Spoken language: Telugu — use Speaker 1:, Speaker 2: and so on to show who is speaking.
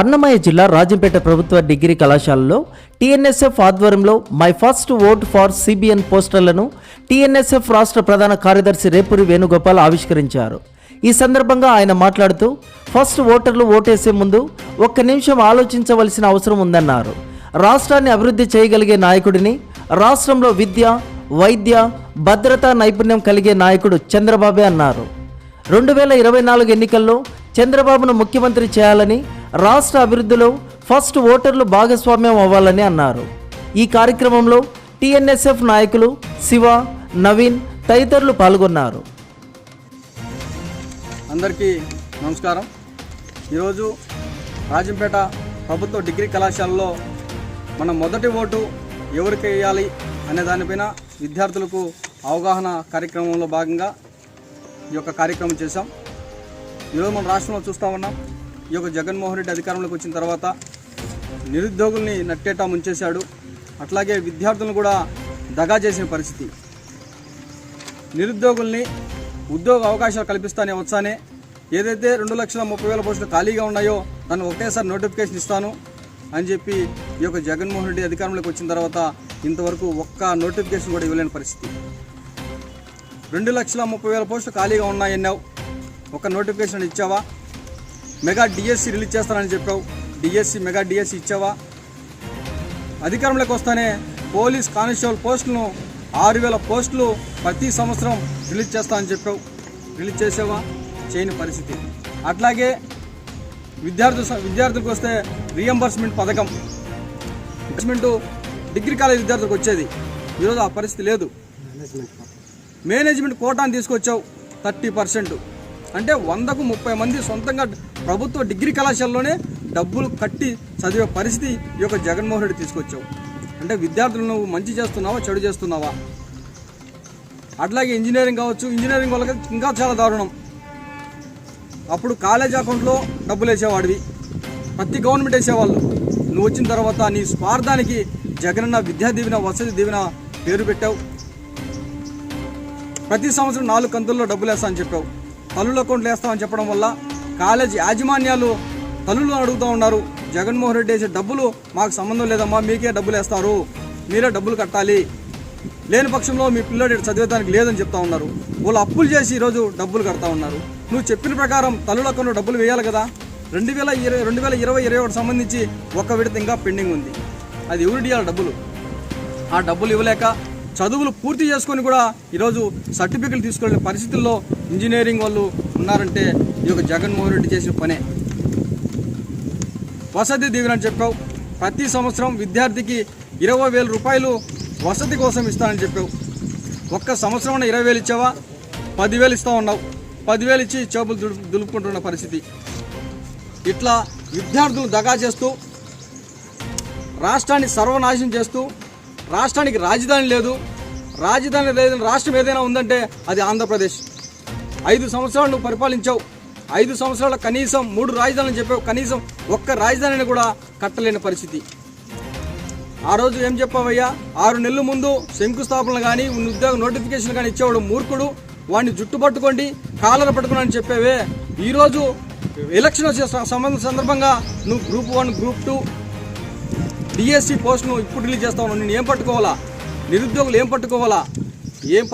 Speaker 1: అన్నమయ్య జిల్లా రాజంపేట ప్రభుత్వ డిగ్రీ కళాశాలలో టీఎన్ఎస్ఎఫ్ ఆధ్వర్యంలో my first vote for CBN పోస్టర్లను TNSF రాష్ట్ర ప్రధాన కార్యదర్శి రేపూరి వేణుగోపాల్ ఆవిష్కరించారు. ఈ సందర్భంగా ఆయన మాట్లాడుతూ ఫస్ట్ ఓటర్లు ఓటేసే ముందు ఒక్క నిమిషం ఆలోచించవలసిన అవసరం ఉందన్నారు. రాష్ట్రాన్ని అభివృద్ధి చేయగలిగే నాయకుడిని రాష్ట్రంలో విద్య వైద్య భద్రతా నైపుణ్యం కలిగే నాయకుడు చంద్రబాబే అన్నారు. రెండు వేల ఇరవై నాలుగు ఎన్నికల్లో చంద్రబాబును ముఖ్యమంత్రి చేయాలని రాష్ట్ర అభివృద్ధిలో ఫస్ట్ ఓటర్లు భాగస్వామ్యం అవ్వాలని అన్నారు. ఈ కార్యక్రమంలో టీఎన్ఎస్ఎఫ్ నాయకులు శివ నవీన్ తదితరులు పాల్గొన్నారు.
Speaker 2: అందరికీ నమస్కారం. ఈరోజు రాజంపేట ప్రభుత్వ డిగ్రీ కళాశాలలో మన మొదటి ఓటు ఎవరికి వేయాలి అనే దానిపైన విద్యార్థులకు అవగాహన కార్యక్రమంలో భాగంగా ఈ యొక్క కార్యక్రమం చేశాం. ఈరోజు మన రాష్ట్రంలో చూస్తూ ఉన్నాం. ఈ యొక్క జగన్మోహన్ రెడ్డి అధికారంలోకి వచ్చిన తర్వాత నిరుద్యోగుల్ని నట్టేటా ముంచేశాడు. అట్లాగే విద్యార్థులను కూడా దగా చేసిన పరిస్థితి. నిరుద్యోగుల్ని ఉద్యోగ అవకాశాలు కల్పిస్తానే వచ్చానే ఏదైతే రెండు లక్షల ముప్పై వేల పోస్టులు ఖాళీగా ఉన్నాయో దాన్ని ఒకేసారి నోటిఫికేషన్ ఇస్తాను అని చెప్పి ఈ యొక్క జగన్మోహన్ రెడ్డి అధికారంలోకి వచ్చిన తర్వాత ఇంతవరకు ఒక్క నోటిఫికేషన్ కూడా ఇవ్వలేని పరిస్థితి. రెండు లక్షల ముప్పై వేల పోస్టులు ఖాళీగా ఉన్నాయన్నావు. ఒక నోటిఫికేషన్ ఇచ్చావా? మెగా డిఎస్సి రిలీజ్ చేస్తానని చెప్పావు. డిఎస్సి మెగా డిఎస్సి ఇచ్చావా? అధికారంలోకి వస్తానే పోలీస్ కానిస్టేబుల్ పోస్టులను ఆరు వేల పోస్టులు ప్రతి సంవత్సరం రిలీజ్ చేస్తామని చెప్పావు. రిలీజ్ చేసావా? చేయని పరిస్థితి. అట్లాగే విద్యార్థు విద్యార్థులకు వస్తే రియంబర్స్మెంట్ పథకం. రియంబర్స్మెంట్ డిగ్రీ కాలేజ్ విద్యార్థులకు వచ్చేది. ఈరోజు ఆ పరిస్థితి లేదు. మేనేజ్మెంట్ కోటాను తీసుకొచ్చావు. Thirty percent. అంటే వందకు ముప్పై మంది సొంతంగా ప్రభుత్వ డిగ్రీ కళాశాలలోనే డబ్బులు కట్టి చదివే పరిస్థితి ఈ యొక్క జగన్మోహన్ రెడ్డి తీసుకొచ్చావు. అంటే విద్యార్థులు నువ్వు మంచి చేస్తున్నావా చెడు చేస్తున్నావా? అట్లాగే ఇంజనీరింగ్ కావచ్చు ఇంజనీరింగ్ వాళ్ళకి ఇంకా చాలా దారుణం. అప్పుడు కాలేజ్ అకౌంట్లో డబ్బులు వేసేవాడివి. ప్రతి గవర్నమెంట్ వేసేవాళ్ళు. నువ్వు వచ్చిన తర్వాత నీ స్వార్థానికి జగనన్న విద్యా దీవెన వసతి దీవెన పేరు పెట్టావు. ప్రతి సంవత్సరం నాలుగు కంతుల్లో డబ్బులు వేస్తా అని చెప్పావు. తల్లుల అకౌంట్లు వేస్తామని చెప్పడం వల్ల కాలేజీ యాజమాన్యాలు తల్లులు అడుగుతూ ఉన్నారు. జగన్మోహన్ రెడ్డి వేసే డబ్బులు మాకు సంబంధం లేదమ్మా మీకే డబ్బులు వేస్తారు. మీరే డబ్బులు కట్టాలి. లేని పక్షంలో మీ పిల్లడు చదివేదానికి లేదని చెప్తా ఉన్నారు. వాళ్ళు అప్పులు చేసి ఈరోజు డబ్బులు కడతా ఉన్నారు. నువ్వు చెప్పిన ప్రకారం తల్లుల అకౌంట్లో డబ్బులు వేయాలి కదా. రెండు వేల ఇరవై రెండు వేల ఇరవై ఇరవై ఒకటి సంబంధించి ఒక్క విడత ఇంకా పెండింగ్ ఉంది. అది ఎవరు ఇవ్వాలి డబ్బులు? ఆ డబ్బులు ఇవ్వలేక చదువులు పూర్తి చేసుకొని కూడా ఈరోజు సర్టిఫికెట్లు తీసుకునే పరిస్థితుల్లో ఇంజనీరింగ్ వాళ్ళు ఉన్నారంటే ఈ యొక్క జగన్మోహన్ రెడ్డి చేసిన పనే. వసతి దీవెన అని చెప్పావు. ప్రతి సంవత్సరం విద్యార్థికి ఇరవై వేల రూపాయలు వసతి కోసం ఇస్తానని చెప్పావు. ఒక్క సంవత్సరం ఇరవై వేలు ఇచ్చావా? పదివేలు ఇస్తా ఉన్నావు. పదివేలు ఇచ్చి చేపలు దులుపుకుంటున్న పరిస్థితి. ఇట్లా విద్యార్థులు దగా చేస్తూ రాష్ట్రాన్ని సర్వనాశనం చేస్తూ రాష్ట్రానికి రాజధాని లేదు. రాజధాని లేదని రాష్ట్రం ఏదైనా ఉందంటే అది ఆంధ్రప్రదేశ్. ఐదు సంవత్సరాలు నువ్వు పరిపాలించావు. ఐదు సంవత్సరాల కనీసం మూడు రాజధానులు చెప్పావు. కనీసం ఒక్క రాజధానిని కూడా కట్టలేని పరిస్థితి. ఆ రోజు ఏం చెప్పావయ్యా? ఆరు నెలల ముందు శంకుస్థాపనలు కానీ ఉద్యోగ నోటిఫికేషన్ కానీ ఇచ్చేవాడు మూర్ఖుడు. వాడిని జుట్టు పట్టుకోండి కాలర పట్టుకుని చెప్పేవే. ఈరోజు ఎలక్షన్ వచ్చే సంబంధ సందర్భంగా నువ్వు group one group two DSC పోస్ట్ను ఇప్పుడు రిలీజ్ చేస్తా నేను ఏం పట్టుకోవాలా? నిరుద్యోగులు ఏం పట్టుకోవాలా? ఏం పట్టు